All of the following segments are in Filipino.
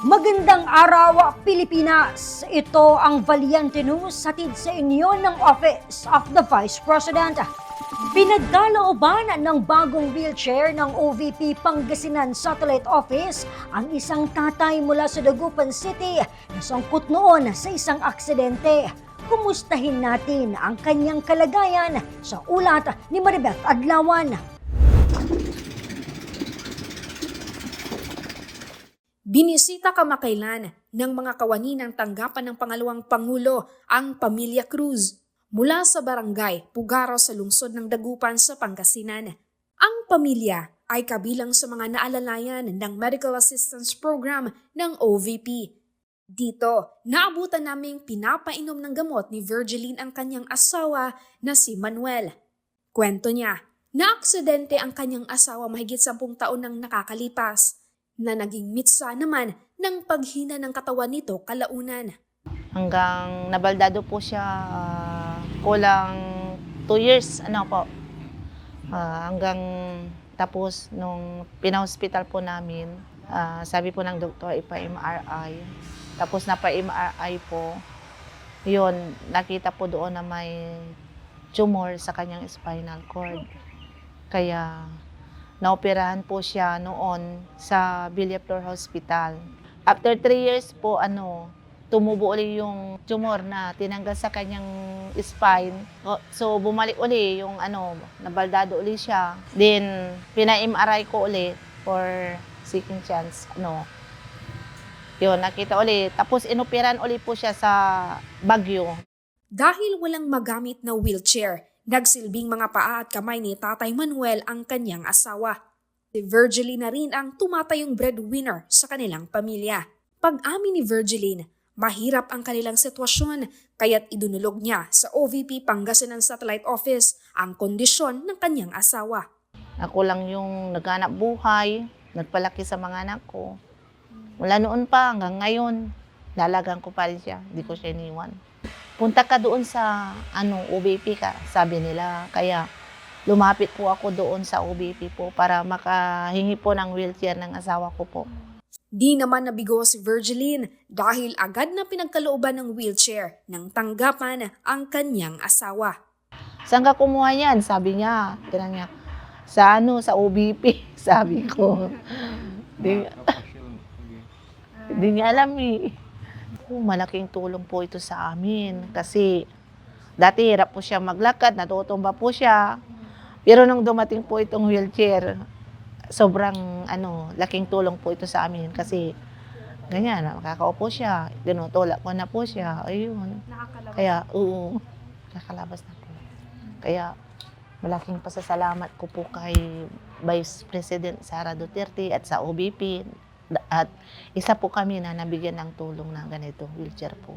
Magandang araw, Pilipinas! Ito ang Valiente News hatid sa inyo ng Office of the Vice President. Pinagkalooban ng bagong wheelchair ng OVP Pangasinan Satellite Office ang isang tatay mula sa Dagupan City na sangkot noon sa isang aksidente. Kumustahin natin ang kanyang kalagayan sa ulat ni Maribeth Adlawan. Binisita kamakailan ng mga kawani ng tanggapan ng pangalawang Pangulo ang Pamilya Cruz mula sa barangay Pugaro sa lungsod ng Dagupan sa Pangasinan. Ang pamilya ay kabilang sa mga naalalayan ng Medical Assistance Program ng OVP. Dito, naabutan naming pinapainom ng gamot ni Virgiline ang kanyang asawa na si Manuel. Kwento niya, naaksidente ang kanyang asawa mahigit sampung taon nang nakakalipas na naging mitsa naman ng paghina ng katawan nito kalaunan. hanggang nabaldado po siya ah, kulang 2 years ano po Ah, hanggang tapos nung pina-hospital po namin ah, sabi po ng doktor ipa-MRI tapos napa-MRI po yun nakita po doon na may tumor sa kanyang spinal cord kaya naoperahan po siya noon sa Villaflor Hospital after 3 years po ano tumubo uli yung tumor na tinanggal sa kanyang spine. So, bumalik uli yung ano, nabaldado uli siya. Then, pina-MRI ko uli for second chance. Ano, yun, nakita uli. Tapos, inoperan uli po siya sa Bagyo. Dahil walang magamit na wheelchair, nagsilbing mga paa at kamay ni Tatay Manuel ang kanyang asawa. Si Virgiline na rin ang tumatayong breadwinner sa kanilang pamilya. Pag-amin ni Virgiline, mahirap ang kanilang sitwasyon kaya't idunulog niya sa OVP Pangasinan Satellite Office ang kondisyon ng kanyang asawa. Ako lang yung naghanap buhay, nagpalaki sa mga anak ko. Mula noon pa hanggang ngayon, lalagang ko pa rin siya. Hindi ko siya iniwan. Punta ka doon sa ano, OBP ka, sabi nila. Kaya lumapit po ako doon sa OBP po para makahingi po ng wheelchair ng asawa ko po. Di naman nabigo si Virgiline dahil agad na pinagkalooban ng wheelchair ng tanggapan ang kanyang asawa. Saan ka kumuha yan? Sabi niya. Tinanong niya, sa ano, sa OBP. Sabi ko. Di, di niya alam eh. Oh, malaking tulong po ito sa amin. Kasi dati hirap po siya maglakad, natutumba po siya. Pero nung dumating po itong wheelchair, sobrang ano, laking tulong po ito sa amin. Kasi ganyan, nakakaupo siya. Tinutulak ko na po siya. Ayun. Kaya, oo, nakakalabas na po. Kaya, malaking pasasalamat ko po kay Vice President Sara Duterte at sa OBP. At isa po kami na nabigyan ng tulong na ganito, wheelchair po.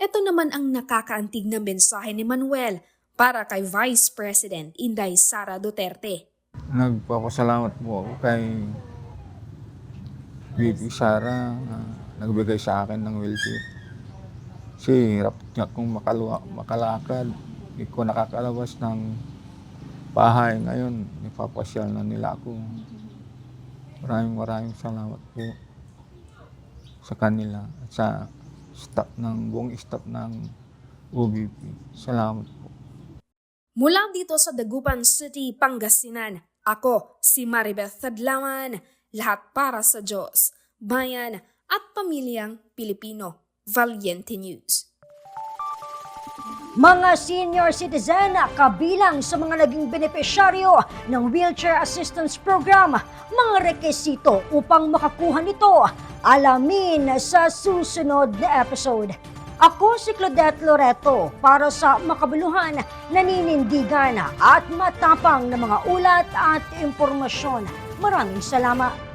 Ito naman ang nakakaantig na mensahe ni Manuel para kay Vice President Inday Sara Duterte. Nagpapasalamat po ako kay Bibi Sara na nagbigay sa akin ng wheelchair. Kasi hirap niya kung makaluwa, makalakad. Hindi ko nakakalabas ng bahay ngayon. Ipapasyal na nila ako. Maraming maraming salamat po sa kanila at sa staff ng buong staff ng OBP. Salamat po. Mula dito sa Dagupan City, Pangasinan, ako si Maribeth Tadlawan, lahat para sa Diyos, bayan at pamilyang Pilipino. Valiente News. Mga senior citizen kabilang sa mga naging benepisyaryo ng Wheelchair Assistance Program, mga rekisito upang makakuha nito, alamin sa susunod na episode. Ako si Claudette Loreto para sa makabuluhan, naninindigan at matapang na mga ulat at impormasyon. Maraming salamat.